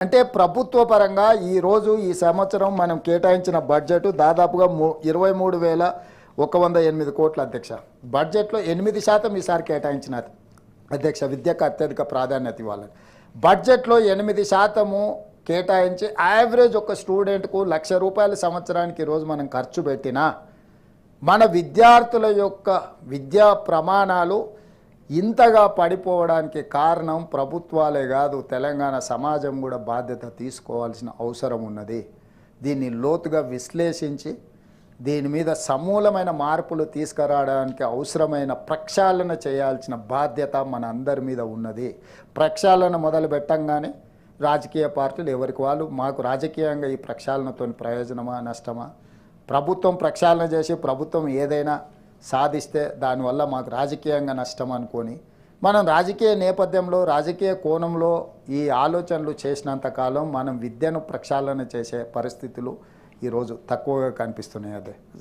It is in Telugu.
అంటే ప్రభుత్వ పరంగా ఈరోజు ఈ సంవత్సరం మనం కేటాయించిన బడ్జెట్ దాదాపుగా మూ ఇరవై మూడు వేల ఒక వంద ఎనిమిది కోట్ల అధ్యక్ష. బడ్జెట్లో ఎనిమిది శాతం ఈసారి కేటాయించిన అధ్యక్ష విద్యకు అత్యధిక ప్రాధాన్యత ఇవ్వాలని. బడ్జెట్లో ఎనిమిది శాతము కేటాయించి యావరేజ్ ఒక స్టూడెంట్కు లక్ష రూపాయల సంవత్సరానికి ఈరోజు మనం ఖర్చు పెట్టినా మన విద్యార్థుల యొక్క విద్యా ప్రమాణాలు ఇంతగా పడిపోవడానికి కారణం ప్రభుత్వాలే కాదు తెలంగాణ సమాజం కూడా బాధ్యత తీసుకోవాల్సిన అవసరం ఉన్నది. దీన్ని లోతుగా విశ్లేషించి దీని మీద సమూలమైన మార్పులు తీసుకురావడానికి అవసరమైన ప్రక్షాళన చేయాల్సిన బాధ్యత మన అందరి మీద ఉన్నది. ప్రక్షాళన మొదలు పెట్టంగానే రాజకీయ పార్టీలు ఎవరికి వాళ్ళు మాకు రాజకీయంగా ఈ ప్రక్షాళనతో ప్రయోజనమా నష్టమా? ప్రభుత్వం ప్రక్షాళన చేసి ప్రభుత్వం ఏదైనా సాధిస్తే దానివల్ల మాకు రాజకీయంగా నష్టం అనుకొని మనం రాజకీయ నేపథ్యంలో రాజకీయ కోణంలో ఈ ఆలోచనలు చేసినంత కాలం మనం విద్యను ప్రక్షాళన చేసే పరిస్థితులు ఈరోజు తక్కువగా కనిపిస్తున్నాయి అదే.